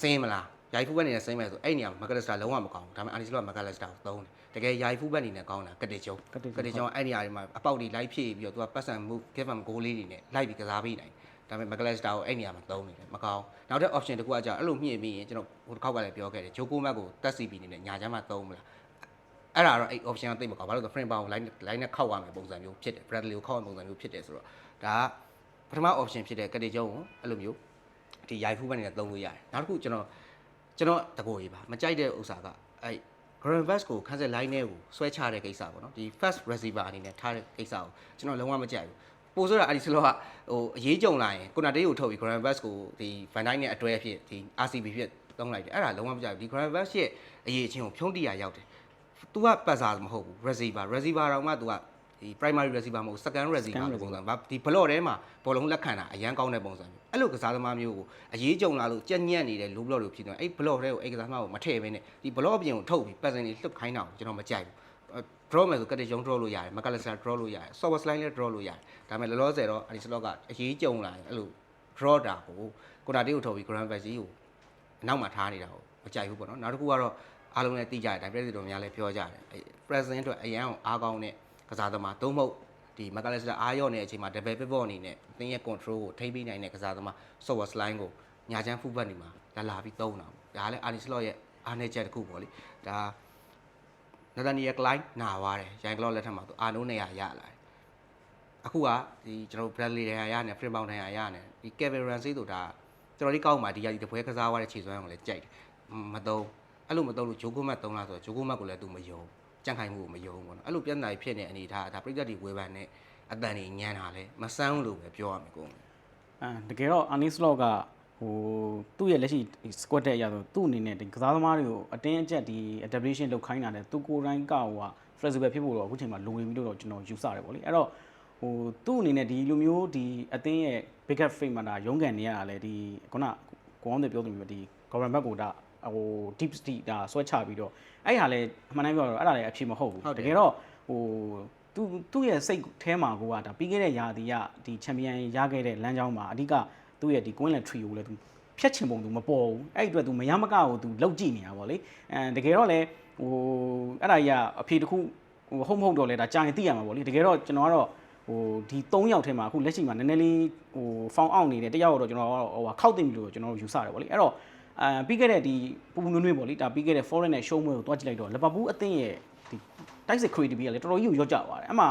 စင်းမလားယာယီ fullback အနေနဲ့စင်းမယ်ဆိုအဲ့နေရာမှာ McAllister လုံးဝမကောင်းဘူး။ဒါပေမဲ့ Arsenal က McAllister ကိုသုံးတယ်။တကယ်ယာယီ fullback အနေနဲ့ကောင်းတာကတိကျုံကတိကျုံကတိကျုံအဲ့နေရာတွေမှာအပေါက်တွေ live ဖြည့်ပြီးတော့သူကပတ်စံ move give them goal လေးတွေနဲ့ live ပြီးကစားပေးနိုင်တယ် ဒါပေမဲ့ McAllister ကိုအဲ့နေရာမှာသုံးနေတယ်မကောင်းနောက်ထပ် option တစ်ခုကကြာအဲ့လိုမြင့်ပြီးရင်ကျွန်တော်ဟိုတစ်ခေါက်ကလည်းပြောခဲ့တယ်ဂျိုကိုမတ်ကိုတက်စီပြီးနေနဲ့ညာချမ်းမှာသုံးမလားအဲ့ဒါတော့အဲ့ option ကတိတ်မကောင်းဘာလို့လဲဆိုတော့ frame bound line line နဲ့ခောက်ရမယ်ပုံစံမျိုးဖြစ်တယ် Bradley ကိုခောက်ရမယ်ပုံစံမျိုးဖြစ်တယ်ဆိုတော့ဒါကပထမ option ဖြစ်တဲ့ကတိကျုံကိုအဲ့လိုမျိုးဒီရိုက်ဖူးဘက်နေနဲ့သုံးလို့ရတယ်နောက်တစ်ခုကျွန်တော်ကျွန်တော်တကိုကြီးပါမကြိုက်တဲ့ဥစ္စာကအဲ့ Grand Bass ကို cancel line နဲ့ကိုဆွဲချတဲ့ကိစ္စပေါ့နော်ဒီ first receiver အနေနဲ့ထားတဲ့ကိစ္စကိုကျွန်တော်လုံးဝမကြိုက်ဘူး ပို့ဆိုတာအဲ့ဒီစလောကဟိုအရေးကြုံလာရင်ကိုနာတေးကိုထုတ်ပြီး Grand Bass ကိုဒီ Van Dijk နဲ့အတွဲအဖြစ်ဒီ RCB ဖြစ်သုံးလိုက်တယ်အဲ့ဒါလုံးဝမကြိုက်ဘူးဒီ Grand Bass ရဲ့အရေးအချင်းကိုဖြုံးတိရရောက်တယ် तू ကပတ်စားမဟုတ်ဘူး receiver receiver တော့မှ तू ကဒီ primary receiver မဟုတ် second receiver လို့ပုံစံဘာဒီ block ထဲမှာဘောလုံးလက်ခံတာအရန်ကောင်းတဲ့ပုံစံမျိုးအဲ့လိုကစားသမားမျိုးကိုအရေးကြုံလာလို့ကြက်ညက်နေတဲ့ low block တွေဖြစ်နေအဲ့ block ထဲကိုအဲ့ကစားသမားကိုမထည့်ဘဲနဲ့ဒီ block ပြင်ကိုထုတ်ပြီးပတ်စံတွေလှုပ်ခိုင်းတာကိုကျွန်တော်မကြိုက်ဘူး draw မယ်ဆိုကတိကျုံ draw လို့ရတယ် McAllister draw လို့ရတယ် software slide လည်း draw လို့ရတယ်ဒါပေမဲ့လောလောဆယ်တော့အဲ့ဒီ slot ကအရေးကြုံလာရင်အဲ့လို draw တာကိုကိုတာတေးကိုထုတ်ပြီး grand back ကြီးကိုအနောက်မှာထားနေတာကိုမကြိုက်ဘူးပေါ့နော်နောက်တစ်ခုကတော့အားလုံးလည်းသိကြတယ်ဒါပြည်သူတော်များလည်းပြောကြတယ်အဲ present အတွက်အရန်အောင်အားကောင်းတဲ့ကစားသမားသုံးမဟုတ်ဒီမကလစတာအားရော့နေတဲ့အချိန်မှာ double pivot အနေနဲ့အသင်းရဲ့ control ကိုထိန်းပေးနိုင်တဲ့ကစားသမား software slide ကိုညာချမ်း full back နေမှာလာလာပြီးသုံးတာပေါ့ဒါလည်း Arne Slot ရဲ့အားနည်းချက်တစ်ခုပေါ့လေဒါ နသနီယကလိုင်းနာသွားတယ်ရိုင်ကလော့လက်ထက်မှာသူအာနိုးနေရရလာတယ်အခုကဒီကျွန်တော် Bradley တွေရနေဖရင်ပေါင်တွေရရနေဒီ Kevin Ramsey ဆိုတာတော်တော်လေးကောင်းပါဒီရဒီတပွဲကစားသွားတဲ့ခြေစွမ်းကိုလည်းကြိုက်တယ်မတုံးအဲ့လိုမတုံးလို့ဂျိုကိုမတ်တုံးလားဆိုတော့ဂျိုကိုမတ်ကိုလည်းသူမယုံကြန့်ခိုင်မှုကိုမယုံဘူးပေါ့နော်အဲ့လိုပြဿနာကြီးဖြစ်နေအနေထားဒါပြိတ္တတွေဝေဖန်နေအတန်ကြီးညံတာလဲမဆန်းဘူးလို့ပဲပြောရမယ်ကိုယ်အဲတကယ်တော့ Anis Log က ဟိုသူ့ရဲ့လက်ရှိ squad တဲ့အရာဆိုသူ့အနေနဲ့ဒီကစားသမားတွေကိုအတင်းအကျပ်ဒီ adaptation လုပ်ခိုင်းတာတဲ့သူကိုယ်တိုင်ကဟိုက flexible ဖြစ်ဖို့တော့အခုချိန်မှာလိုနေပြီလို့တော့ကျွန်တော်ယူဆတယ်ပေါ့လေအဲ့တော့ဟိုသူ့အနေနဲ့ဒီလိုမျိုးဒီအတင်းရဲ့ bigger frame မှာဒါရုန်းကန်နေရတာလေဒီခုနကိုအောင်တွေပြောသလိုမျိုးဒီ government ဘက်ကိုဒါဟို deep state ဒါဆွဲချပြီးတော့အဲ့ဟာလည်းအမှန်တမ်းပြောတော့အဲ့ဒါလည်းအဖြစ်မဟုတ်ဘူးဟုတ်တယ်တကယ်တော့ဟိုသူသူ့ရဲ့စိတ်ထဲမှာကိုကဒါပြီးခဲ့တဲ့ရာသီကဒီချန်ပီယံရခဲ့တဲ့လမ်းကြောင်းမှာအဓိက သူ့ရဲ့ဒီ Queenland Trio ကိုလည်းသူဖြတ်ချင်ပုံသူမပေါ်ဘူးအဲ့ဒီအတွက်သူမရမကကိုသူလောက်ကြည့်နေတာပေါ့လေအဲတကယ်တော့လေဟိုအဲ့ဒါကြီးကအဖေတစ်ခုဟိုဟုတ်မဟုတ်တော့လဲဒါကြာရင်သိရမှာပေါ့လေတကယ်တော့ကျွန်တော်ကတော့ဟိုဒီ3ယောက်ထဲမှာအခုလက်ရှိမှာနည်းနည်းလေးဟို found out နေတဲ့တယောက်တော့ကျွန်တော်ကတော့ဟိုခောက်တင်ပြီလို့ကျွန်တော်တို့ယူဆတယ်ပေါ့လေအဲ့တော့အာပြီးခဲ့တဲ့ဒီပူပူနွေ့နွေ့ပေါ့လေဒါပြီးခဲ့တဲ့ foreign နဲ့ show မွေးကိုတွားကြည့်လိုက်တော့လီဗာပူးအသင်းရဲ့ဒီတိုက်စစ် creativity ကလည်းတော်တော်ကြီးကိုရော့ကျသွားတယ်အဲ့မှာ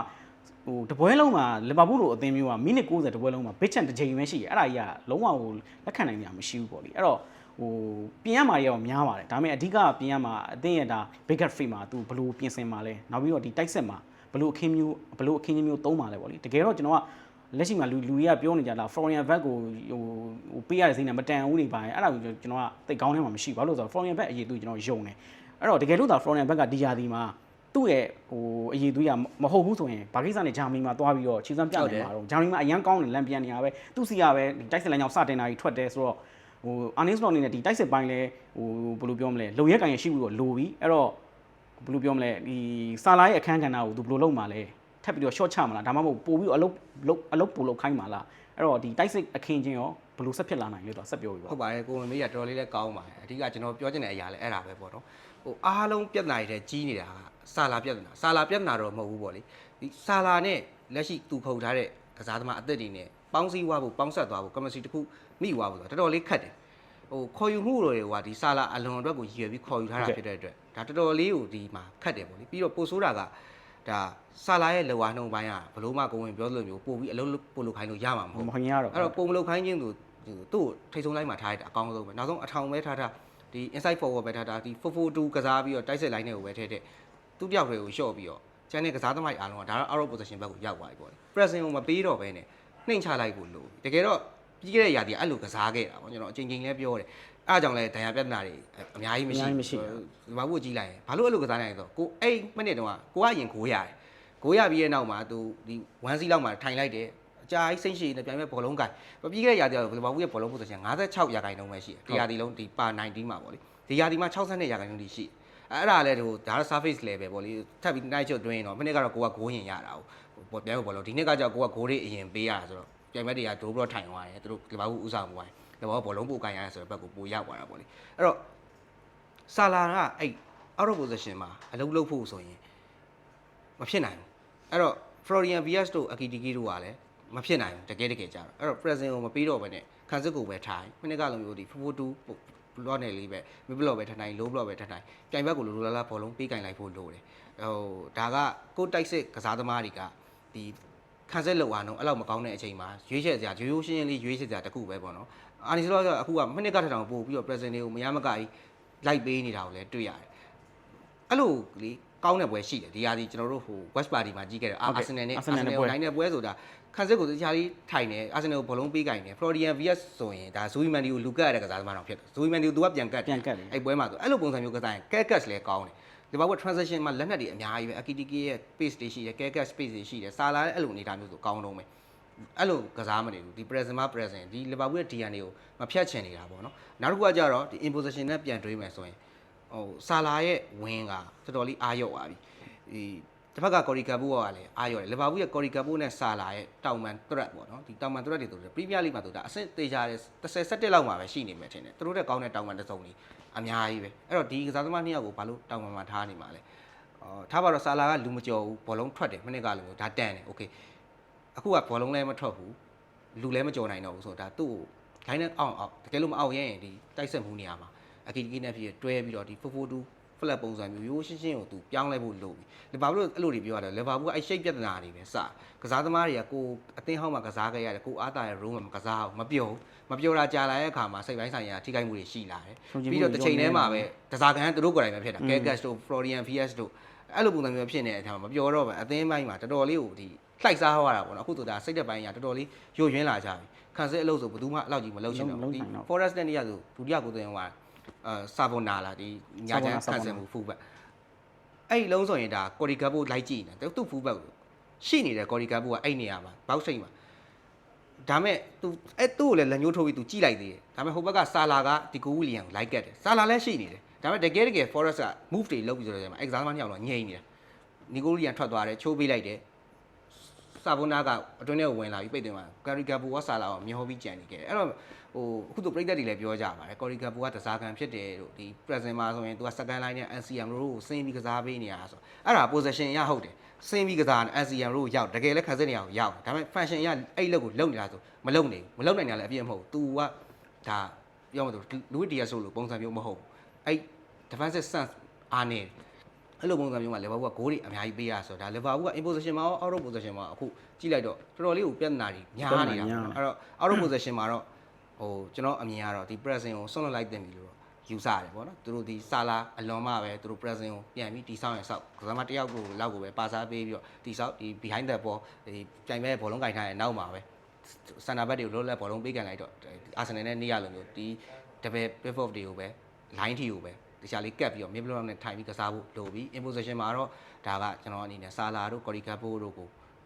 ဟိုတပွဲလုံးမှာလီဗာပူးလိုအသင်းမျိုးကမိနစ်60တပွဲလုံးမှာ big chance တစ်ချိန်ပဲရှိတယ်အဲ့ဒါကြီးကလုံးဝဟိုလက်ခံနိုင်ကြမရှိဘူးပေါ့လေအဲ့တော့ဟိုပြင်ရမှာတွေတော့များပါတယ်ဒါပေမဲ့အဓိကပြင်ရမှာအသင်းရဲ့ဒါ bigger free မှာသူဘယ်လိုပြင်ဆင်မှာလဲနောက်ပြီးတော့ဒီတိုက်စစ်မှာဘယ်လိုအခင်းမျိုးဘယ်လိုအခင်းချင်းမျိုးသုံးမှာလဲပေါ့လေတကယ်တော့ကျွန်တော်ကလက်ရှိမှာလူလူတွေကပြောနေကြတာ Florian Vett ကိုဟိုဟိုပေးရတဲ့စိတ်နဲ့မတန်ဘူးနေပါရင်အဲ့ဒါကိုကျွန်တော်ကတိတ်ကောင်းထဲမှာမရှိဘူးဘာလို့လဲဆိုတော့ Florian Vett အရေးသူကျွန်တော်ယုံတယ်အဲ့တော့တကယ်လို့သာ Florian Vett ကဒီယာဒီမှာ သူ့ရဲ့ဟိုအရေးသွေးကမဟုတ်ဘူးဆိုရင်ဘာကိစ္စနဲ့ဂျာမနီမှာသွားပြီးတော့ခြေစမ်းပြနေမှာတော့ဂျာမနီမှာအရန်ကောင်းတယ်လမ်းပြန်နေရပဲသူ့စီကပဲဒီတိုက်စစ်လမ်းကြောင်းစတင်တာကြီးထွက်တယ်ဆိုတော့ဟိုအာနင်းစလော့အနေနဲ့ဒီတိုက်စစ်ပိုင်းလဲဟိုဘယ်လိုပြောမလဲလုံရက်ကန်ရရှိပြီးတော့လိုပြီးအဲ့တော့ဘယ်လိုပြောမလဲဒီဆာလာရဲ့အခန်းကဏ္ဍကိုသူဘယ်လိုလုပ်မှာလဲထပ်ပြီးတော့ short ချမှာလားဒါမှမဟုတ်ပို့ပြီးတော့အလုပ်လုပ်အလုပ်ပို့လုပ်ခိုင်းမှာလားအဲ့တော့ဒီတိုက်စစ်အခင်းချင်းရောဘယ်လိုဆက်ဖြစ်လာနိုင်လဲတော့ဆက်ပြောပြီးပါဟုတ်ပါတယ်ကိုမမေးရတော်တော်လေးလည်းကောင်းပါတယ်အဓိကကျွန်တော်ပြောချင်တဲ့အရာလည်းအဲ့ဒါပဲပေါ့နော်ဟိုအားလုံးပြဿနာတွေကြီးနေတာက ဆာလာပြဿနာဆာလာပြဿနာတော့မဟုတ်ဘူးပေါ့လေဒီဆာလာနဲ့လက်ရှိသူခုတ်ထားတဲ့ကစားသမားအသက်တွေနဲ့ပေါင်းစည်းဝါဖို့ပေါင်းဆက်သွားဖို့ကမ္မစီတစ်ခုမိဝါဖို့ဆိုတော့တော်တော်လေးခက်တယ်ဟိုခေါ်ယူမှုတွေကဒီဆာလာအလွန်အတွက်ကိုရည်ရွယ်ပြီးခေါ်ယူထားတာဖြစ်တဲ့အတွက်ဒါတော်တော်လေးကိုဒီမှာခက်တယ်ပေါ့လေပြီးတော့ပိုဆိုးတာကဒါဆာလာရဲ့လောဝါနှုံပိုင်းကဘလို့မှကိုဝင်ပြောသလိုမျိုးပို့ပြီးအလုံးပို့လို့ခိုင်းလို့ရမှာမဟုတ်ဘူးမခင်ရတော့အဲ့တော့ပုံမလုပ်ခိုင်းခြင်းသူသူ့ကိုထိတ်ဆုံးလိုက်မှထားရတာအကောင်းဆုံးပဲနောက်ဆုံးအထောင်ပဲထားထားဒီ inside forward ပဲထားထားဒီ442ကစားပြီးတော့တိုက်စစ် line တွေကိုပဲထည့်ထည့် သူ့တယောက်တွေကိုရှော့ပြီးတော့ကျန်တဲ့ကစားသမားတွေအားလုံးကဒါတော့ out of position ဘက်ကိုရောက်သွားပြီပေါ့လေ pressing ကိုမပေးတော့ဘဲနဲ့နှိမ်ချလိုက်ဖို့လို့တကယ်တော့ပြီးခဲ့တဲ့ຢာတီကအဲ့လိုကစားခဲ့တာပေါ့ကျွန်တော်အချိန်ချင်းလည်းပြောတယ်အဲ့အကြောင်းလဲဒဏ်ရာပြဿနာတွေအများကြီးမရှိဘူးဘာလို့ကြည့်လိုက်ရင်ဘာလို့အဲ့လိုကစားနိုင်လဲဆိုတော့ကိုအဲ့မိနစ်တုန်းကကိုကအရင်ကိုရတယ်ကိုရပြီးရဲ့နောက်မှာသူဒီ1စီလောက်မှာထိုင်လိုက်တယ်အကြာကြီးစိတ်ရှိနေပြန်မဲ့ဘောလုံးကိုင်ပြီးခဲ့တဲ့ရာသီကတော့ဘယ်လိုဘူးရဲ့ဘောလုံးပို့ဆိုချင်56ရာခိုင်နှုန်းပဲရှိတယ်ဒီရာသီလုံးဒီပါ90မှာပေါ့လေဒီရာသီမှာ62ရာခိုင်နှုန်းတိရှိ အဲ့ဒါလည်းဟိုဒါတော့ surface level ပေါ့လေထပ်ပြီးနိုင်ချုပ်တွင်းတော့မနေ့ကတော့ကိုကဂိုးရင်ရတာဟိုပြန်မဲ့ဘောလုံးဒီနေ့ကကြောက်ကိုကဂိုးတွေအရင်ပေးရတာဆိုတော့ပြန်မဲ့တွေကဒိုးပြီးတော့ထိုင်သွားတယ်သူတို့ဒီဘာဘူးဥစားမှုဝိုင်းဒီဘာဘောလုံးပို့ကိုင်ရဆိုတော့ဘက်ကိုပိုရောက်သွားတာပေါ့လေအဲ့တော့ဆာလာကအဲ့ out of position မှာအလုပ်လုပ်ဖို့ဆိုရင်မဖြစ်နိုင်ဘူးအဲ့တော့ Florian Vias တို့ Akitiki တို့ကလည်းမဖြစ်နိုင်ဘူးတကယ်တကယ်ကြတော့အဲ့တော့ present ကိုမပြီးတော့ဘဲနဲ့ခံစစ်ကိုပဲထိုင်မိနစ်ကလုံးမျိုးဒီ442 block နဲ့လေးပဲ mid block ပဲထိုင်ထိုင် low block ပဲထိုင်ထိုင်ပြိုင်ဘက်ကိုလိုလိုလားလားဘောလုံးပေးကင်လိုက်ဖို့လိုတယ်ဟိုဒါကကိုတိုက်စစ်ကစားသမားတွေကဒီခံစစ်လောက်အောင်အဲ့လောက်မကောင်းတဲ့အချိန်မှာရွေးချယ်စရာရိုးရိုးရှင်းရှင်းလေးရွေးချယ်စရာတစ်ခုပဲပေါ့နော်အာနီစလောကအခုကမိနစ်ကထထောင်ပို့ပြီးတော့ present တွေကိုမရမကကြီးလိုက်ပေးနေတာကိုလည်းတွေ့ရတယ်အဲ့လိုလေကောင်းတဲ့ပွဲရှိတယ်ဒီဟာဒီကျွန်တော်တို့ဟို West Party မှာကြီးခဲ့တယ်အာဆင်နယ်နဲ့အာဆင်နယ်ကိုနိုင်တဲ့ပွဲဆိုတာ ခန်းစစ်ကိုတခြားလေးထိုင်တယ်အာဆင်နယ်ကိုဘောလုံးပေးကင်တယ် Florian VS ဆိုရင်ဒါဇူဝီမန်ဒီကိုလူကတ်ရတဲ့ကစားသမားတော့ဖြစ်တယ်ဇူဝီမန်ဒီကိုသူကပြန်ကတ်ပြန်ကတ်တယ်အဲ့ပွဲမှာဆိုအဲ့လိုပုံစံမျိုးကစားရင် Kelkas လည်းကောင်းတယ်ဒီဘောက transition မှာလက်နက်တွေအများကြီးပဲ Akitiki ရဲ့ pace တွေရှိတယ် Kelkas space တွေရှိတယ်စာလာလည်းအဲ့လိုအနေအထားမျိုးဆိုကောင်းတော့မယ်အဲ့လိုကစားမနေဘူးဒီ present မှာ present ဒီ Liverpool ရဲ့ DNA ကိုမဖြတ်ချင်နေတာပေါ့နော်နောက်တစ်ခုကကြတော့ဒီ imposition နဲ့ပြန်တွေးမယ်ဆိုရင်ဟိုဆာလာရဲ့ဝင်းကတော်တော်လေးအားရောက်သွားပြီဒီ တစ်ဖက်ကကော်ရီကာဘူကလည်းအာရော်တယ်လီဗာပူးရဲ့ကော်ရီကာဘူနဲ့ဆာလာရဲ့တောင်မန်သရက်ပေါ့နော်ဒီတောင်မန်သရက်တွေဆိုတော့ပရီးမီးယားလိမှာဆိုဒါအဆင့်သေးကြတဲ့30 17လောက်မှာပဲရှိနေမယ်ထင်တယ်သူတို့တဲ့ကောင်းတဲ့တောင်မန်တစ်စုံကြီးအများကြီးပဲအဲ့တော့ဒီကစားသမားနှစ်ယောက်ကိုဘာလို့တောင်မန်မှာထားနေမှာလဲအော်ထားပါတော့ဆာလာကလူမကျော်ဘူးဘောလုံးထွက်တယ်မိနစ်ကလည်းဒါတန်တယ်โอเคအခုကဘောလုံးလည်းမထွက်ဘူးလူလည်းမကျော်နိုင်တော့ဘူးဆိုတော့ဒါသူ့ကိုဒိုင်းနဲ့အောင်အောင်တကယ်လို့မအောင်ရင်ဒီတိုက်ဆက်မှုနေရာမှာအကီကီနဲ့ဖြစ်တွဲပြီးတော့ဒီ442 flat ပုံစံမျိုးရိုးရှင်းရှင်းကိုသူပြောင်းလဲဖို့လုပ်ပြီ။ဘာလို့အဲ့လိုတွေပြောရလဲ။ Liverpool ကအဲ့ shape ပြဿနာတွေပဲစ။ကစားသမားတွေကကိုအသင်းဟောင်းမှာကစားခဲ့ရတယ်ကိုအားတာရဲ့ role မှာမကစားအောင်မပြောမပြောတာကြာလာတဲ့အခါမှာစိတ်ပိုင်းဆိုင်ရာထိခိုက်မှုတွေရှိလာတယ်။ပြီးတော့တစ်ချိန်တည်းမှာပဲတစားကန်သူတို့ကိုယ်တိုင်ပဲဖြစ်တာ။ Gagas တို့ Florian Fies တို့အဲ့လိုပုံစံမျိုးဖြစ်နေတဲ့အခါမှာမပြောတော့ပဲအသင်းပိုင်းမှာတော်တော်လေးကိုဒီလိုက်စားဟောရတာပေါ့နော်အခုတို့ဒါစိတ်သက်ပိုင်းကတော်တော်လေးယိုယွင်းလာကြပြီခန်းစစ်အလုပ်ဆိုဘယ်သူမှအလောက်ကြီးမလုပ်ချင်တော့ဘူးဒီ forest နဲ့နေရဆိုဒုတိယကိုသွင်းဟော စာဗွန်နာလာဒီညာချမ်းခံစစ်မှုဖူးဘက်အဲ့ဒီလုံးဆိုရင်ဒါကော်ရီကပ်ဘိုလိုက်ကြည့်နေတယ်သူ့ဖူးဘက်ကိုရှိနေတဲ့ကော်ရီကပ်ဘိုကအဲ့နေရာမှာဘောက်စိတ်မှာဒါမဲ့ तू အဲ့သူ့ကိုလည်းလက်ညှိုးထိုးပြီး तू ကြည့်လိုက်သေးတယ်ဒါမဲ့ဟိုဘက်ကဆာလာကဒီကိုဝီလီယံကိုလိုက်ကတ်တယ်ဆာလာလည်းရှိနေတယ်ဒါမဲ့တကယ်တကယ် Forest က move တွေလုပ်ပြီးဆိုတော့အဲ့ကစားသမားနှစ်ယောက်တော့ငြိမ့်နေတယ်နီကိုဝီလီယံထွက်သွားတယ်ချိုးပေးလိုက်တယ်စာဘုနာကအတွင်းထဲကိုဝင်လာပြီးပိတ်တယ်မှာကာရီကာဘူကဆာလာအောင်မျောပြီးကြံနေခဲ့တယ်အဲ့တော့ ဟိုအခုတို့ပြည်သက်တွေလည်းပြောကြပါတယ်ကာရီကာဘူကတစားကန်ဖြစ်တယ်လို့ဒီ present မှာဆိုရင်သူက second line နဲ့ NCM တို့ကိုစင်းပြီးကစားပေးနေရဆိုအဲ့ဒါ position ရဟုတ်တယ်စင်းပြီးကစားနေ NCM တို့ရောက်တကယ်လည်းခံစစ်နေရအောင်ရောက်ဒါပေမဲ့ function ရအဲ့လက်ကိုလုံနေတာဆိုမလုံနေဘူးမလုံနိုင်တာလည်းအပြည့်မဟုတ်ဘူး तू ကဒါပြောမှဆိုလူဝိတရားဆိုလို့ပုံစံမျိုးမဟုတ်ဘူးအဲ့ defensive sense အားနေတယ်အဲ့လိုပုံစံမျိုးမှာလီဗာပူးကဂိုးတွေအများကြီးပေးရဆိုတော့ဒါလီဗာပူးက in position မှာရော out of position မှာအခုကြည့်လိုက်တော့တော်တော်လေးကိုပြဿနာတွေများနေတာပေါ့နော်အဲ့တော့ out of position မှာတော့ ဟိုကျွန်တော်အမြင်ကတော့ဒီ pressing ကိုဆွန့်လွတ်လိုက်တင်ပြီလို့ယူဆရတယ်ပေါ့နော်သူတို့ဒီဆာလာအလွန်မှပဲသူတို့ pressing ကိုပြန်ပြီးတီဆောက်ရင်ဆောက်ကစားမတစ်ယောက်ကိုလောက်ကိုပဲပါစားပေးပြီးတော့တီဆောက်ဒီ behind the ball ဒီပြိုင်မဲ့ဘောလုံးကင်ထားတဲ့နောက်မှာပဲစန္ဒဘက်တွေကိုလောလက်ဘောလုံးပေးကန်လိုက်တော့အာဆင်နယ်နဲ့နေရလိုမျိုးဒီ double pivot တွေကိုပဲ line ထီကိုပဲတခြားလေးကတ်ပြီးတော့ mid block နဲ့ထိုင်ပြီးကစားဖို့လိုပြီး in position မှာတော့ဒါကကျွန်တော်အနေနဲ့ဆာလာတို့ကော်ရီကာ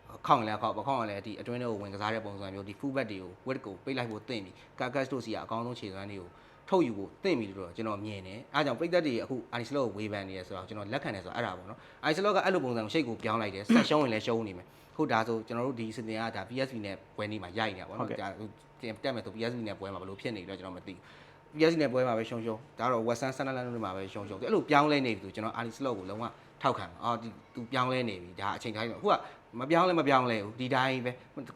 ပိုတို့ကိုခေါင်းလည်းခေါက်ပခေါင်းလည်းဒီအတွင်းထဲကိုဝင်ကစားတဲ့ပုံစံမျိုးဒီ full back တွေကို width ကိုပိတ်လိုက်ဖို့တင့်ပြီးကာကတ်တို့စီကအကောင်းဆုံးခြေစွမ်းတွေကိုထုတ်ယူဖို့တင့်ပြီးလို့တော့ကျွန်တော်မြင်တယ်အားကြောင့်ပိတ်သက်တွေအခုအာနီစလောကိုဝေဖန်နေရဆိုတော့ကျွန်တော်လက်ခံတယ်ဆိုတော့အဲ့ဒါပေါ့နော်အာနီစလောကအဲ့လိုပုံစံကိုရှိတ်ကိုပြောင်းလိုက်တယ်ဆက်ရှုံးရင်လည်းရှုံးနေမယ်ဟုတ်ဒါဆိုကျွန်တော်တို့ဒီစတင်ကဒါ PSV နဲ့ပွဲနေမှာရိုက်နေတာပေါ့နော်ဒါတက်မယ်ဆို PSV နဲ့ပွဲမှာဘယ်လိုဖြစ်နေလဲကျွန်တော်မသိဘူး PSG နဲ့ပွဲမှာပဲရှုံရှုံဒါတော့ Western Sunderland တွေမှာပဲရှုံရှုံအဲ့လိုပြောင်းလဲနေပြီဆိုကျွန်တော် Ali Slot ကိုလုံးဝထောက်ခံအော်ဒီသူပြောင်းလဲနေပြီဒါအချိန်တိုင်းတော့အခုက မပြောင်းလဲမပြောင်းလဲဘူးဒီတိုင်းပဲ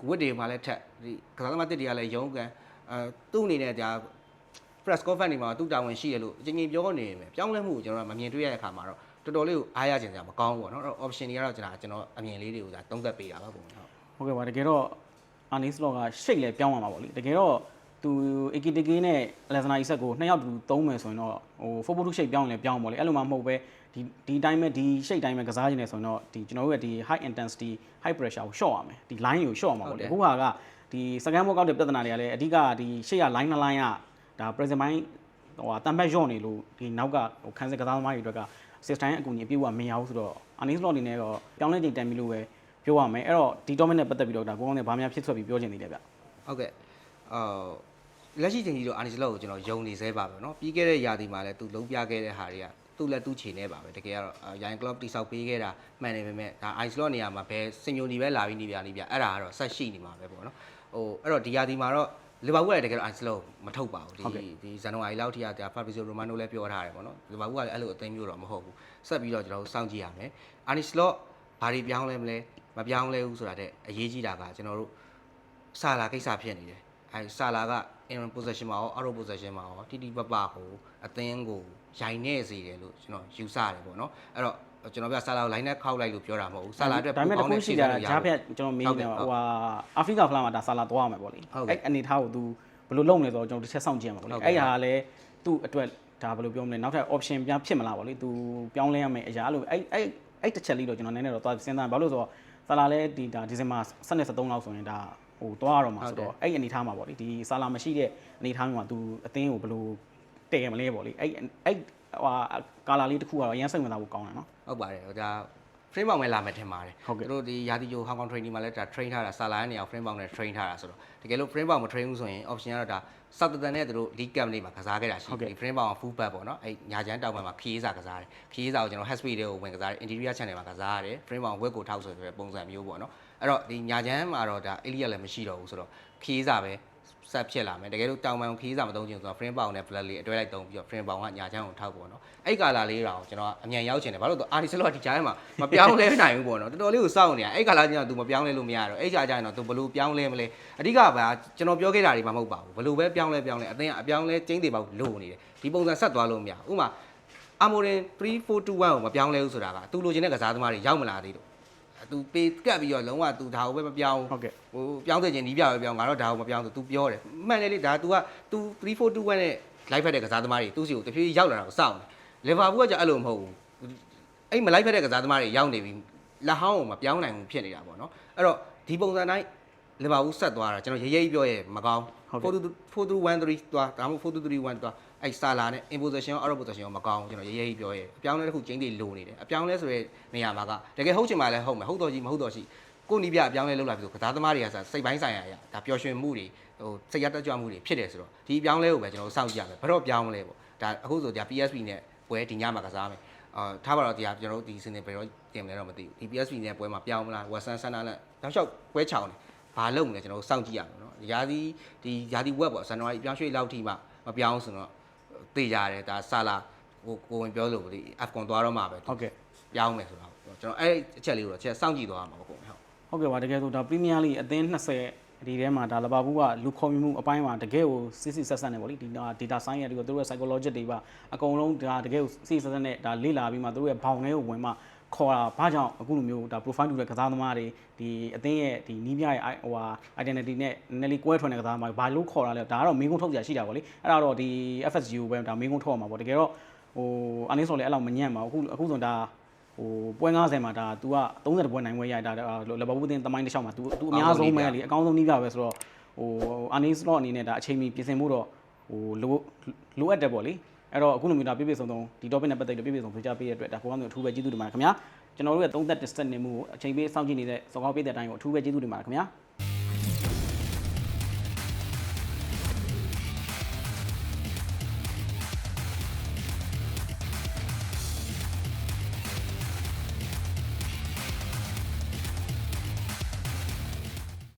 ဝစ်တွေမှာလည်းထက်ဒီကစားသမားတစ်တွေကလည်းရုံးကန်အဲသူ့အနေနဲ့ဒါ press conference တွေမှာသူ့တာဝန်ရှိတယ်လို့အချိန်ချင်းပြောနေနေမယ်ပြောင်းလဲမှုကိုကျွန်တော်ကမမြင်တွေ့ရတဲ့အခါမှာတော့တော်တော်လေးကိုအားရကျင်စရာမကောင်းဘူးပေါ့နော်အဲ့တော့ option တွေကတော့ကျွန်တော်ကျွန်တော်အမြင်လေးတွေကိုဒါသုံးသပ်ပေးတာပါပုံဟုတ်ဟုတ်ကဲ့ပါတကယ်တော့အာနီစလော့ကရှိတ်လဲပြောင်းသွားမှာပေါ့လေတကယ်တော့သူ AKTK နဲ့ Lesnar Isak ကိုနှစ်ယောက်တူသုံးမယ်ဆိုရင်တော့ဟို football ရှိတ်ပြောင်းရင်လည်းပြောင်းပါလေအဲ့လိုမှမဟုတ်ပဲ ဒီဒီတိုင်းပဲဒီရှိတ်တိုင်းပဲကစားနေတယ်ဆိုရင်တော့ဒီကျွန်တော်တို့ရဲ့ဒီ high intensity high pressure ကို short ရမယ်ဒီ line ကို short မှာပေါ့လေအခုဟာကဒီ second ball ကောက်တဲ့ပြဿနာတွေကလည်းအဓိကဒီရှေ့ရ line နှစ် line ကဒါ present ပိုင်းဟိုဟာတန်ပတ်ရော့နေလို့ဒီနောက်ကဟိုခန်းစစ်ကစားသမားတွေအတွက်က system အကူအညီအပြည့်အဝမရဘူးဆိုတော့ Anis Slot အနေနဲ့တော့ပြောင်းလဲချိန်တန်ပြီလို့ပဲပြောရမယ်အဲ့တော့ဒီ tournament နဲ့ပတ်သက်ပြီးတော့ဒါကိုကောင်းနဲ့ဗာများဖြစ်ဆွဲပြီးပြောချင်သေးတယ်ဗျ ဟုတ်ကဲ့အော်လက်ရှိချိန်ကြီးတော့အာနီစလော့ကိုကျွန်တော်ယုံနေသေးပါပဲเนาะပြီးခဲ့တဲ့ရာသီမှာလည်းသူလုံးပြခဲ့တဲ့ဟာတွေက သူ့လက်သူ့ခြေနဲ့ပါပဲတကယ်ကတော့ရိုင်းကလော့တိဆောက်ပေးခဲ့တာမှန်နေပေမဲ့ဒါ ice slot နေရာမှာဘယ်စင်ယုံဒီပဲလာပြီးနေပြနေပြအဲ့ဒါကတော့ဆက်ရှိနေမှာပဲပေါ့နော်ဟိုအဲ့တော့ဒီရာဒီမှာတော့လီဗာပူးကလည်းတကယ်တော့ ice slot မထုတ်ပါဘူးဒီဒီဇန်နဝါရီလောက်ထိကဒါ Fabrizio Romano လည်းပြောထားတယ်ပေါ့နော်လီဗာပူးကလည်းအဲ့လိုအသိမျိုးတော့မဟုတ်ဘူးဆက်ပြီးတော့ကျွန်တော်တို့စောင့်ကြည့်ရမယ် ice slot ဘာတွေပြောင်းလဲမလဲမပြောင်းလဲဘူးဆိုတာတဲ့အရေးကြီးတာကကျွန်တော်တို့စာလာကိစ္စဖြစ်နေတယ် အဲဆာလာက in possession မှာရော out of possession မှာရောတိတိပပကိုအသင်းကိုရိုင်နေစေတယ်လို့ကျွန်တော်ယူဆတယ်ပေါ့နော်အဲ့တော့ကျွန်တော်ပြဆာလာကို line နဲ့ခောက်လိုက်လို့ပြောတာမဟုတ်ဘူးဆာလာအတွက်ဒါပေမဲ့တခုရှိတာဂျားဖြတ်ကျွန်တော်မေးနေဟိုဟာအာဖရိကဖလားမှာဒါဆာလာသွားရမယ်ပေါ့လေအဲ့အနေထားကို तू ဘယ်လိုလုပ်မလဲဆိုတော့ကျွန်တော်တစ်ချက်စောင့်ကြည့်ရမှာပေါ့လေအဲ့ဟာလည်းသူ့အတွက်ဒါဘယ်လိုပြောမလဲနောက်ထပ် option ပြန်ဖြစ်မလားပေါ့လေ तू ပြောင်းလဲရမယ်အရာလို့အဲ့အဲ့အဲ့တစ်ချက်လေးတော့ကျွန်တော်နည်းနည်းတော့သွားစဉ်းစားဘာလို့ဆိုတော့ဆာလာလည်းဒီဒါဒီဇင်ဘာ12 13လောက်ဆိုရင်ဒါ ဟိုသွားရတော့မှာဆိုတော့အဲ့အနေထားမှာပေါ့လေဒီဆာလာမရှိတဲ့အနေထားမျိုးမှာ तू အသင်းကိုဘယ်လိုတည်ရမလဲပေါ့လေအဲ့အဲ့ဟိုကာလာလေးတစ်ခုကတော့အရင်စိတ်ဝင်စားဖို့ကောင်းတယ်နော်ဟုတ်ပါတယ်ဒါ frame ပေါင်ပဲလာမယ်ထင်ပါတယ်ဟုတ်ကဲ့သူတို့ဒီရာသီယိုဟောင်ကောင် training မှာလည်းဒါ train ထားတာဆာလာရဲ့နေရာ frame ပေါင်နဲ့ train ထားတာဆိုတော့တကယ်လို့ frame ပေါင်မ train ဘူးဆိုရင် option ကတော့ဒါစောက်တတန်နဲ့သူတို့ league camp လေးမှာကစားခဲ့တာရှိဟုတ်ကဲ့တယ်ဒီ frame ပေါင်က full back ပေါ့နော်အဲ့ညာချမ်းတောင်ပိုင်းမှာခီးစာကစားတယ်ခီးစာကိုကျွန်တော် haspeed တွေကိုဝင်ကစားတယ် interior channel မှာကစားရတယ် frame ပေါင်ဝက်ကိုထောက်ဆိုတဲ့ပုံစံမျိုးပေါ့နော် အဲ့တော့ဒီညာချမ်းမှာတော့ဒါအိလိယလည်းမရှိတော့ဘူးဆိုတော့ခီးစာပဲဆက်ဖြစ်လာမယ်တကယ်လို့တောင်ပံခီးစာမသုံးချင်ဆိုတော့ frame ပေါင်နဲ့ black လေးအတွဲလိုက်သုံးပြီးတော့ frame ပေါင်ကညာချမ်းကိုထောက်ပေါ့နော်အဲ့ကာလာလေးတော့ကျွန်တော်အမြန်ရောက်ချင်တယ်ဘာလို့တော့ artist လောကဒီချမ်းမှာမပြောင်းလဲနိုင်ဘူးပေါ့နော်တော်တော်လေးကိုစောင့်နေတာအဲ့ကာလာကျတော့ तू မပြောင်းလဲလို့မရတော့အဲ့ကြာကျရင်တော့ तू ဘလို့ပြောင်းလဲမလဲအဓိကကကျွန်တော်ပြောခဲ့တာတွေမှမဟုတ်ပါဘူးဘလို့ပဲပြောင်းလဲပြောင်းလဲအသင်းကအပြောင်းလဲကျင်းသေးပါဘူးလို့နေတယ်ဒီပုံစံဆက်သွားလို့မရဥမာ Amorin 3421ကိုမပြောင်းလဲဘူးဆိုတာကသူလိုချင်တဲ့ကစားသမားတွေရောက်မလာသေးတော့ तू ပေးကတ်ပြီးတော့လုံးဝ तू ဒါကိုပဲမပြောင်း ဟုတ်ကဲ့ ဟိုပြောင်းတဲ့ချင်းနီးပြပဲပြောင်းငါတော့ဒါကိုမပြောင်းဆို तू ပြောတယ်မှန်တယ်လေဒါ तू က तू 3421နဲ့ live ဖက်တဲ့ကစားသမားတွေသူ့စီကိုတဖြည်းဖြည်းရောက်လာတာကိုစောင့်တယ်လီဗာပူးကကြာအဲ့လိုမဟုတ်ဘူးအဲ့မ live ဖက်တဲ့ကစားသမားတွေရောက်နေပြီလက်ဟောင်းကိုမပြောင်းနိုင်ဘူးဖြစ်နေတာပေါ့နော်အဲ့တော့ဒီပုံစံတိုင်း လီဗာပူးဆက်သွားတာကျွန်တော်ရေးရေးပြောရဲမကောင်းဟုတ်ကဲ့4213သွားဒါမှမဟုတ်4231သွားအဲ့ဆာလာနဲ့ imposition ရော out of position ရောမကောင်းဘူးကျွန်တော်ရေးရေးပြောရဲအပြောင်းလဲတစ်ခုချင်းတွေလိုနေတယ်အပြောင်းလဲဆိုတဲ့နေရာမှာကတကယ်ဟုတ်ချင်မှလည်းဟုတ်မယ်ဟုတ်တော်ကြီးမဟုတ်တော်ရှိကိုနီးပြအပြောင်းလဲလုပ်လာပြီဆိုကစားသမားတွေကဆိုစိတ်ပိုင်းဆိုင်ရာအရာဒါပျော်ရွှင်မှုတွေဟိုစိတ်ရတက်ကြွမှုတွေဖြစ်တယ်ဆိုတော့ဒီအပြောင်းလဲကိုပဲကျွန်တော်စောင့်ကြည့်ရမယ်ဘယ်တော့ပြောင်းမလဲပေါ့ဒါအခုဆိုဒါ PSP နဲ့ပွဲဒီညမှာကစားမယ်အာထားပါတော့တရားကျွန်တော်တို့ဒီစင်နေဘယ်တော့တင်မလဲတော့မသိဘူးဒီ PSP နဲ့ပွဲမှာပြောင်းမလား Western Center နဲ့တောက်လျှောက်ပွဲချောင်းတယ် ဘာလုပ်မလဲကျွန်တော်တို့စောင့်ကြည့်ရမယ်နော်ရာသီဒီရာသီဝက်ပေါ့ဇန်နဝါရီပြောင်းရွှေ့လောက်ထိမှမပြောင်းဆိုတော့သိကြတယ်ဒါဆာလာဟိုကိုဝင်ပြောလို့ဒီ Afcon သွားတော့မှပဲဟုတ်ကဲ့ပြောင်းမယ်ဆိုတော့ကျွန်တော်အဲ့အချက်လေးကိုတော့ချက်စောင့်ကြည့်သွားမှာပေါ့ကိုဟုတ်ဟုတ်ကဲ့ပါတကယ်ဆိုဒါပရီးမီးယားလိအသင်း20ဒီထဲမှာဒါလဘာဘူးကလူခေါ်မြမှုအပိုင်းမှာတကယ်ကိုစစ်စစ်ဆက်ဆက်နေပေါ့လေဒီ data science တွေသူတို့ရဲ့ psychological တွေပါအကုန်လုံးဒါတကယ်ကိုစစ်စစ်ဆက်ဆက်နဲ့ဒါလေ့လာပြီးမှသူတို့ရဲ့ဘောင်ထဲကိုဝင်မှ ခေါ်တာဘာကြောင့်အခုလိုမျိုးဒါ profile တူတဲ့ကစားသမားတွေဒီအသင်းရဲ့ဒီနီးပြရဲ့ဟိုဟာ identity နဲ့နည်းနည်းလေးကွဲထွန်တဲ့ကစားသမားတွေဘာလို့ခေါ်တာလဲဒါကတော့မင်းကုန်းထုတ်ကြရှိတာပေါ့လေအဲ့ဒါတော့ဒီ FSU ပဲဒါမင်းကုန်းထုတ်ရမှာပေါ့တကယ်တော့ဟိုအနည်းဆိုလည်းအဲ့လောက်မညံ့ပါဘူးအခုအခုဆိုဒါ ဟိုပွဲ90မှာဒါ तू က30ပွဲနိုင်ပွဲရတာလဘဘူးတင်တမိုင်းတစ်လျှောက်မှာ तू तू အများဆုံးပဲလေအကောင်းဆုံးနီးပြပဲဆိုတော့ဟိုအာနီစလော့အနေနဲ့ဒါအချိန်မီပြင်ဆင်မှုတော့ဟိုလိုလိုအပ်တယ်ပေါ့လေ အဲ့တော့အခုလိုမျိုးဒါပြည့်ပြည့်စုံစုံဒီ topic နဲ့ပတ်သက်လို့ပြည့်ပြည့်စုံဖြေချပေးရတဲ့အတွက်ဒါကိုကတော့အထူးပဲကျေးဇူးတင်ပါတယ်ခင်ဗျာကျွန်တော်တို့ရဲ့30 test နေမှုအချိန်ပေးစောင့်ကြည့်နေတဲ့စောကောင်းပေးတဲ့အတိုင်းကိုအထူးပဲကျေးဇူးတင်ပါတယ်ခင်ဗျာ